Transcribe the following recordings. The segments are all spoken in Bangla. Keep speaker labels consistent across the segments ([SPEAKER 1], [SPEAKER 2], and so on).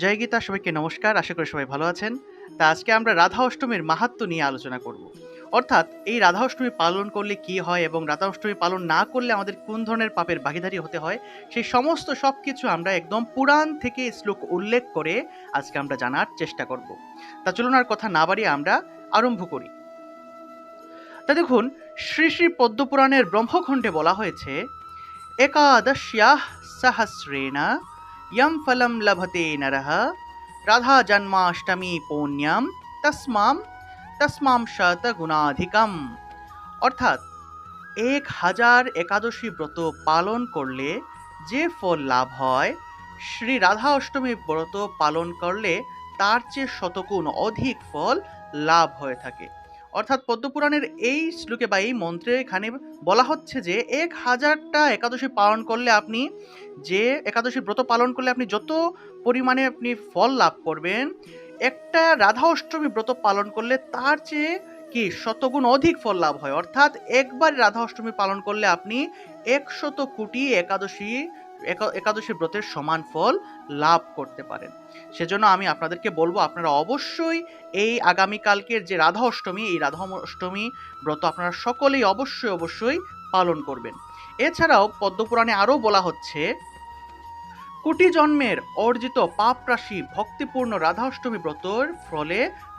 [SPEAKER 1] জয় গীতা, সবাইকে নমস্কার। আশা করি সবাই ভালো আছেন। তা আজকে আমরা রাধা অষ্টমীর মাহাত্ম নিয়ে আলোচনা করব। অর্থাৎ এই রাধা অষ্টমী পালন করলে কি হয় এবং রাধা অষ্টমী পালন না করলে আমাদের কোন ধরনের পাপের ভাগিদারি হতে হয়, সেই সমস্ত সব কিছু আমরা একদম পুরাণ থেকে শ্লোক উল্লেখ করে আজকে আমরা জানার চেষ্টা করব। তা চলুন আর কথা না বাড়িয়ে আমরা আরম্ভ করি। তা দেখুন, শ্রী শ্রী পদ্মপুরাণের ব্রহ্মখণ্ডে বলা হয়েছে একাদশ্যাহ সহস্রেণ ইয়ম ফলম লভতে নরহ রাধা জন্মাষ্টমী পৌণ্যম তসমাম তসমাম শত গুণাধিকম অর্থাৎ এক হাজার একাদশী ব্রত পালন করলে যে ফল লাভ হয় শ্রী রাধা অষ্টমী ব্রত পালন করলে তার চেয়ে শতগুণ অধিক ফল লাভ হয়ে থাকে। অর্থাৎ পদ্মপুরাণের এই শ্লোকে বা এই মন্ত্রে এখানে বলা হচ্ছে যে এক হাজারটা একাদশী পালন করলে আপনি যে একাদশী ব্রত পালন করলে আপনি যত পরিমাণে আপনি ফল লাভ করবেন, একটা রাধা অষ্টমী ব্রত পালন করলে তার চেয়ে কি শতগুণ অধিক ফল লাভ হয়। অর্থাৎ একবার রাধা অষ্টমী পালন করলে আপনি একশত কোটি একাদশী একা- একাদশী ব্রতের সমান ফল লাভ করতে পারেন। সেজন্য আমি আপনাদেরকে বলব, আপনারা অবশ্যই এই আগামীকালকের যে রাধা অষ্টমী, এই রাধা অষ্টমী ব্রত আপনারা সকলেই অবশ্যই অবশ্যই পালন করবেন। এছাড়াও পদ্মপুরাণে আরও বলা হচ্ছে, কোটি জন্মের অর্জিত পাপ রাশি ভক্তিপূর্ণ রাধা অষ্টমী ব্রতর ফলে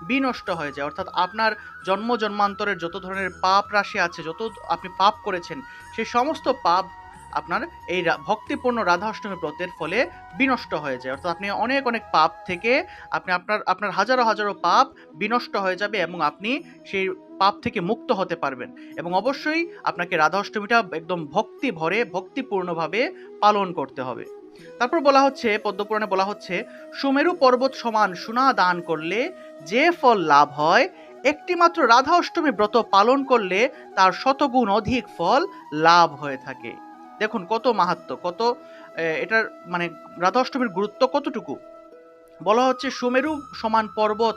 [SPEAKER 1] বিনষ্ট হয়ে যায়। অর্থাৎ আপনার জন্ম, জন্মান্তরের যত ধরনের পাপ রাশি আছে, যত আপনি পাপ করেছেন, সেই সমস্ত পাপ আপনার এই ভক্তিপূর্ণ রাধা অষ্টমী ব্রতের ফলে বিনষ্ট হয়ে যায়। অর্থাৎ আপনি অনেক অনেক পাপ থেকে আপনি আপনার আপনার হাজারো হাজারো পাপ বিনষ্ট হয়ে যাবে এবং আপনি সেই পাপ থেকে মুক্ত হতে পারবেন। এবং অবশ্যই আপনাকে রাধা অষ্টমীটা একদম ভক্তি ভরে, ভক্তিপূর্ণভাবে পালন করতে হবে। তারপর বলা হচ্ছে, পদ্মপুরাণে বলা হচ্ছে, সুমেরু পর্বত সমান সোনা দান করলে যে ফল লাভ হয়, একটিমাত্র রাধা অষ্টমী ব্রত পালন করলে তার শতগুণ অধিক ফল লাভ হয়ে থাকে। দেখুন, কত মাহাত্ম কত এটার মানে রাধা অষ্টমীর গুরুত্ব কতটুকু? বলা হচ্ছে সুমেরু সমান পর্বত,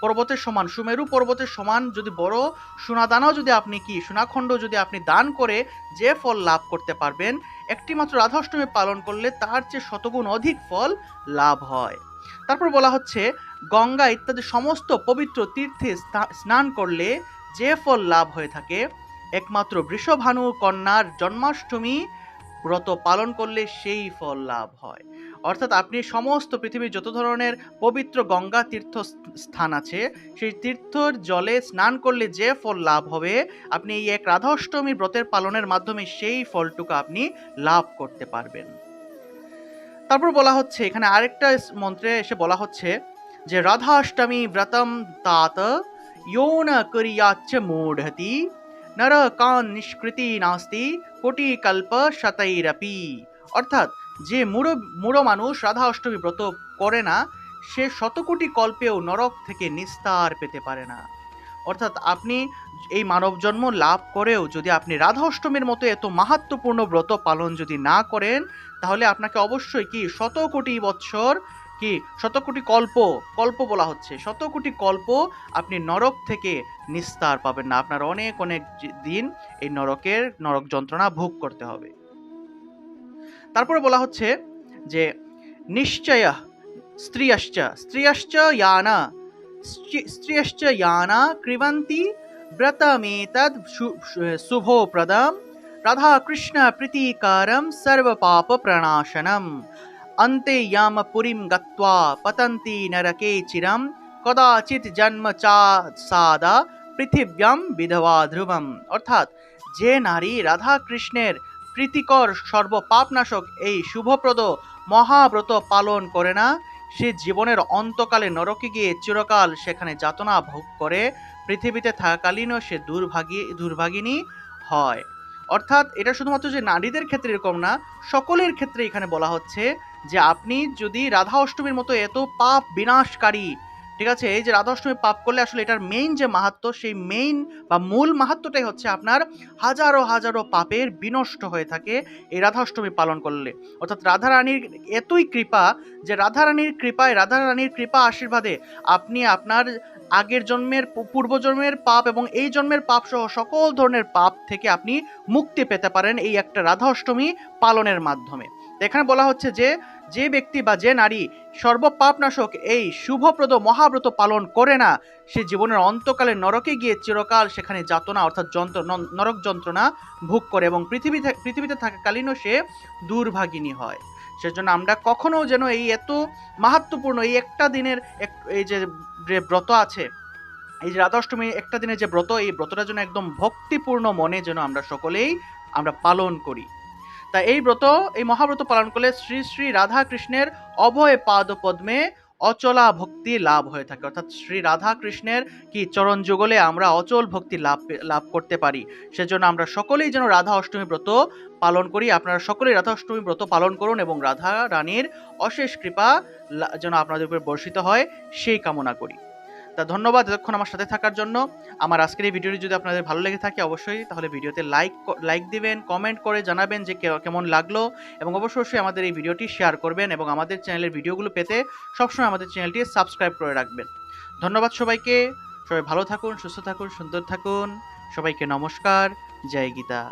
[SPEAKER 1] পর্বতের সমান, সুমেরু পর্বতের সমান যদি বড়, সোনাদানাও যদি আপনি কি, সোনাখণ্ড যদি আপনি দান করে যে ফল লাভ করতে পারবেন, একটিমাত্র রাধা অষ্টমী পালন করলে তার চেয়ে শতগুণ অধিক ফল লাভ হয়। তারপর বলা হচ্ছে, গঙ্গা ইত্যাদি সমস্ত পবিত্র তীর্থে স্না- স্নান করলে যে ফল লাভ হয়ে থাকে, একমাত্র বৃষভানু কন্যার জন্মাষ্টমী ব্রত পালন করলে সেই ফল লাভ হয়। অর্থাৎ আপনি সমস্ত পৃথিবীর যত ধরনের পবিত্র গঙ্গা তীর্থ স্থান আছে, সেই তীর্থর জলে স্নান করলে যে ফল লাভ হবে, আপনি এই এক রাধাষ্টমী ব্রতের পালনের মাধ্যমে সেই ফলটুকু আপনি লাভ করতে পারবেন। তারপর বলা হচ্ছে, এখানে আরেকটা মন্ত্রে এসে বলা হচ্ছে যে রাধা অষ্টমী ব্রতম তাত ইয়োন করিয়াচ্ছ মূঢ়তি নর কান নিষ্কৃতি নাস্তি কোটি কল্প শতৈরপি অর্থাৎ যে মূঢ় মূঢ় মানুষ রাধা অষ্টমী ব্রত করে না সে শতকোটি কল্পেও নরক থেকে নিস্তার পেতে পারে না। অর্থাৎ আপনি এই মানব জন্ম লাভ করেও যদি আপনি রাধা অষ্টমীর মতো এত মাহাত্মপূর্ণ ব্রত পালন যদি না করেন, তাহলে আপনাকে অবশ্যই কি শত কোটি বৎসর কি? শত কোটি কল্প কল্প বলা হচ্ছে। শত কোটি কল্প আপনি নরক থেকে নিস্তার পাবেন না। আপনার অনেক অনেক দিন এই নরকের, নরক যন্ত্রণা ভোগ করতে হবে। তারপরে বলা হচ্ছে যে নিশ্চয় স্ত্রিয়শ্চ স্ত্রিয়শ্চ ইয়ানা, স্ত্রি- স্ত্রিয়শ্চ ইয়ানা ক্রিবন্তি ব্রতমেতদ শুভোপ্রদম রাধা কৃষ্ণ প্রীতিকারম সর্বপাপ প্রণাশনম अन्ते याम पुरीं गत्वा पतन्ति नरके चिरं কদাচিৎ জন্ম চা সাদা পৃথিব্যাম বিধবা ধ্রুবম অর্থাৎ যে নারী রাধা কৃষ্ণের প্রীতিকর সর্বপাপনাশক এই শুভপ্রদ মহাব্রত পালন করে না সে জীবনের অন্তকালে নরকে গিয়ে চিরকাল সেখানে যাতনা ভোগ করে পৃথিবীতে থাকাকালীনও সে দুর্ভাগী দুর্ভাগিনী হয় অর্থাৎ এটা শুধুমাত্র যে নারীদের ক্ষেত্রে এরকম না, সকলের ক্ষেত্রে এখানে বলা হচ্ছে যে আপনি যদি রাধা অষ্টমীর মতো এত পাপ বিনাশকারী ঠিক আছে? এই যে রাধা অষ্টমী পাপ করলে আসলে এটার মেইন যে মাহাত্ম সেই মেইন বা মূল মাহাত্মটাই হচ্ছে আপনার হাজারো হাজারো পাপের বিনষ্ট হয়ে থাকে এই রাধা অষ্টমী পালন করলে। অর্থাৎ রাধা রানীর এতই কৃপা যে রাধা রানীর কৃপায় রাধা রানীর কৃপা আশীর্বাদে আপনি আপনার আগের জন্মের পূর্বজন্মের পাপ এবং এই জন্মের পাপ সহ সকল ধরনের পাপ থেকে আপনি মুক্তি পেতে পারেন এই একটা রাধা অষ্টমী পালনের মাধ্যমে। এখানে বলা হচ্ছে যে যে ব্যক্তি বা যে নারী সর্বপাপনাশক এই শুভপ্রদ মহাব্রত পালন করে না, সে জীবনের অন্তকালে নরকে গিয়ে চিরকাল সেখানে যাতনা অর্থাৎ যন্ত্র নরক যন্ত্রণা ভোগ করে এবং পৃথিবী পৃথিবীতে থাকাকালীনও সে দুর্ভাগিনী হয়। সেজন্য আমরা কখনো যেন এই এত মাহাত্মপূর্ণ এই একটা দিনের এই যে ব্রত আছে, এই যে রাধাষ্টমী একটা দিনের যে ব্রত, এই ব্রতটা যেন একদম ভক্তিপূর্ণ মনে যেন আমরা সকলেই আমরা পালন করি। তা এই ব্রত, এই মহাব্রত পালন করলে শ্রী শ্রী রাধা কৃষ্ণের অভয় পাদ পদ্মে অচলা ভক্তি লাভ হয়ে থাকে। অর্থাৎ শ্রী রাধা কৃষ্ণের কি চরণ যুগলে আমরা অচল ভক্তি লাভ লাভ করতে পারি। সেজন্য আমরা সকলেই যেন রাধা অষ্টমী ব্রত পালন করি। আপনারা সকলেই রাধা অষ্টমী ব্রত পালন করুন এবং রাধা রানীর অশেষ কৃপা যেন আপনাদের উপর বর্ষিত হয়, সেই কামনা করি। তা ধন্যবাদ এতক্ষণ আমার সাথে থাকার জন্য। আমার আজকের এই ভিডিওটি যদি আপনাদের ভালো লেগে থাকে অবশ্যই, তাহলে ভিডিওতে লাইক লাইক দিবেন কমেন্ট করে জানাবেন যে কেমন লাগল এবং অবশ্যই আমাদের এই ভিডিওটি শেয়ার করবেন এবং আমাদের চ্যানেলের ভিডিওগুলো পেতে সবসময় আমাদের চ্যানেলটি সাবস্ক্রাইব করে রাখবেন। ধন্যবাদ সবাইকে, সবাই ভালো থাকুন, সুস্থ থাকুন, সুন্দর থাকুন, সবাইকে নমস্কার, জয় গীতা।